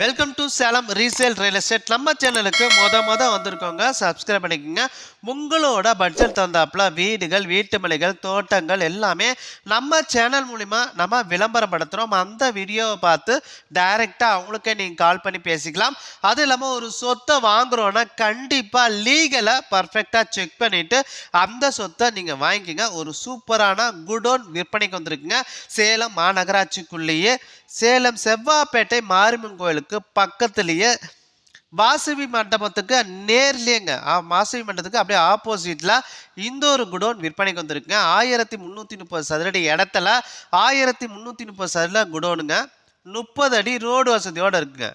Welcome to Salem resale real estate நம்ம சேனலுக்கு மொத மொத வந்திருக்கோங்க. சப்ஸ்கிரைப் பண்ணிக்கோங்க. உங்களோட பட்ஜெட் தந்தாப்புல வீடுகள் வீட்டு மலைகள் தோட்டங்கள் எல்லாமே நம்ம சேனல் மூலிமா நம்ம விளம்பரப்படுத்துகிறோம் அந்த வீடியோவை பார்த்து டைரெக்டாக அவங்களுக்கே நீங்கள் கால் பண்ணி பேசிக்கலாம். அதுவும் இல்லாமல் ஒரு சொத்தை வாங்குறோன்னா கண்டிப்பாக லீகலை பர்ஃபெக்டாக செக் பண்ணிவிட்டு அந்த சொத்தை நீங்கள் வாங்கிக்கோங்க. ஒரு சூப்பரான குடோன் விற்பனைக்கு வந்திருக்குங்க. சேலம் மாநகராட்சிக்குள்ளேயே சேலம் செவ்வாப்பேட்டை மாரியம்மன் கோயிலுக்கு பக்கத்துலேயே வாசவி மண்டபத்துக்கு நேர்லேங்க வாசவி மண்டபத்துக்கு அப்படியே ஆப்போசிட்டில் இந்த ஒரு குடோன் விற்பனைக்கு வந்திருக்குங்க. ஆயிரத்தி முந்நூற்றி முப்பது சதுரடி இடத்துல ஆயிரத்தி முந்நூற்றி முப்பது சதுர குடோனுங்க. முப்பது அடி ரோடு வசதியோடு இருக்குங்க.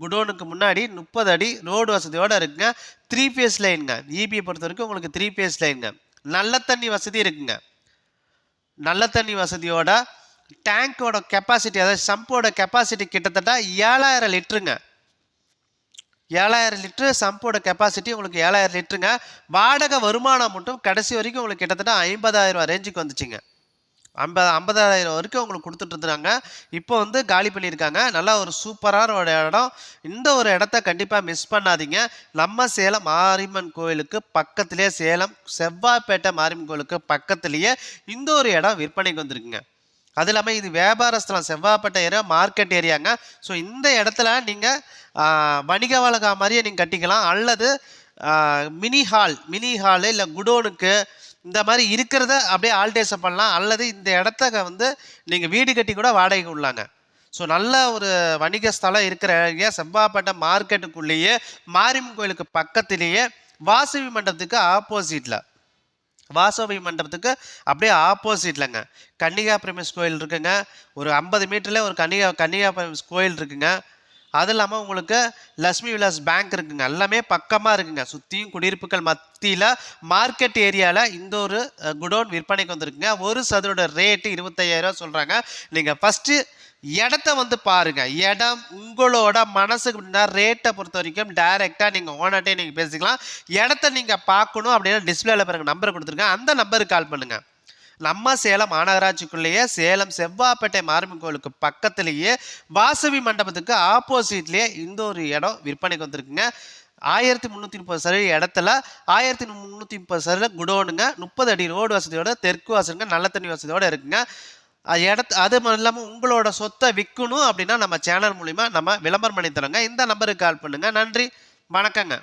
குடோனுக்கு முன்னாடி முப்பது அடி ரோடு வசதியோடு இருக்குங்க. த்ரீ ஃபேஸ் லைனுங்க இபியை பொறுத்த வரைக்கும் உங்களுக்கு த்ரீ ஃபேஸ் லைனுங்க நல்ல தண்ணி வசதி இருக்குங்க. நல்ல தண்ணி வசதியோட டேங்கோட கெப்பாசிட்டி அதாவது சம்போட கெப்பாசிட்டி கிட்டத்தட்ட ஏழாயிரம் லிட்டருங்க. ஏழாயிரம் லிட்டரு சம்போட கெப்பாசிட்டி உங்களுக்கு ஏழாயிரம் லிட்டருங்க. வாடகை வருமானம் மட்டும் கடைசி வரைக்கும் உங்களுக்கு கிட்டத்தட்ட ஐம்பதாயிரம் ரூபா ரேஞ்சுக்கு வந்துச்சுங்க. ஐம்பது ஐம்பதாயிரம் வரைக்கும் உங்களுக்கு கொடுத்துட்டு இருந்தாங்க இப்போ வந்து காலி பண்ணியிருக்காங்க. நல்லா ஒரு சூப்பரான ஒரு இடம். இந்த ஒரு இடத்த கண்டிப்பாக மிஸ் பண்ணாதீங்க. நம்ம சேலம் மாரியம்மன் கோயிலுக்கு பக்கத்துலேயே சேலம் செவ்வாய்ப்பேட்டை மாரியம்மன் கோயிலுக்கு பக்கத்துலேயே இந்த ஒரு இடம் விற்பனைக்கு வந்திருக்குங்க. அது இல்லாமல் இது வியாபார ஸ்தலம் செவ்வாப்பேட்டை ஏரியா மார்க்கெட் ஏரியாங்க. ஸோ இந்த இடத்துல நீங்கள் வணிக வழக்கா மாதிரியே நீங்கள் கட்டிக்கலாம். அல்லது மினி ஹால் மினி ஹாலு இல்லை குடோனுக்கு இந்த மாதிரி இருக்கிறத அப்படியே ஆல்டேஷன் பண்ணலாம். அல்லது இந்த இடத்த வந்து நீங்கள் வீடு கட்டி கூட வாடகைக்கு உள்ளாங்க ஸோ நல்ல ஒரு வணிக ஸ்தலம் இருக்கிற ஏரியா செவ்வாப்பேட்டை மார்க்கெட்டுக்குள்ளேயே மாரியம்மன் கோயிலுக்கு பக்கத்திலேயே வாசவி மண்டபத்துக்கு ஆப்போசிட்டில் வாசவி மண்டபத்துக்கு அப்படியே ஆப்போசிட்லங்க. கன்னிகா பிரமிஸ் கோயில் இருக்குங்க. ஒரு ஐம்பது மீட்டரில் ஒரு கன்னிகா கன்னிகா பிரமிஸ் கோயில் இருக்குங்க. அது இல்லாமல் உங்களுக்கு லக்ஷ்மி விலாஸ் பேங்க் இருக்குங்க. எல்லாமே பக்கமாக இருக்குங்க. சுற்றியும் குடியிருப்புகள் மத்தியில் மார்க்கெட் ஏரியாவில் இந்த ஒரு குடோன் விற்பனைக்கு வந்திருக்குங்க. ஒரு சதுரோட ரேட்டு இருபத்தையாயிரம் சொல்கிறாங்க நீங்கள் ஃபஸ்ட்டு இடத்த வந்து பாருங்க. இடம் உங்களோட மனசுக்கு ரேட்டை பொறுத்த வரைக்கும் டைரெக்டாக நீங்கள் ஓனர்ட்டே நீங்கள் பேசிக்கலாம். இடத்த நீங்கள் பார்க்கணும் அப்படின்னா டிஸ்பிளேல பாருங்க நம்பர் கொடுத்துருக்கேன் அந்த நம்பருக்கு கால் பண்ணுங்கள் நம்ம சேலம் மாநகராட்சிக்குள்ளேயே சேலம் செவ்வாப்பேட்டை மாரியம்மன் கோவிலுக்கு பக்கத்துலேயே வாசவி மண்டபத்துக்கு ஆப்போசிட்லேயே இந்த ஒரு இடம் விற்பனைக்கு வந்திருக்குங்க. ஆயிரத்தி முந்நூற்றி முப்பது சதவீத இடத்துல ஆயிரத்தி முந்நூற்றி முப்பது சதவீத குடோனுங்க. முப்பது அடி ரோடு வசதியோட தெற்கு வாசலுங்க நல்ல தண்ணி வசதியோட இருக்குங்க. இடத்து அது மட்டும் இல்லாமல் உங்களோட சொத்தை விற்கணும் அப்படின்னா நம்ம சேனல் மூலிமா நம்ம விளம்பரம் பண்ணி தரோங்க. இந்த நம்பருக்கு கால் பண்ணுங்கள் நன்றி. வணக்கங்க.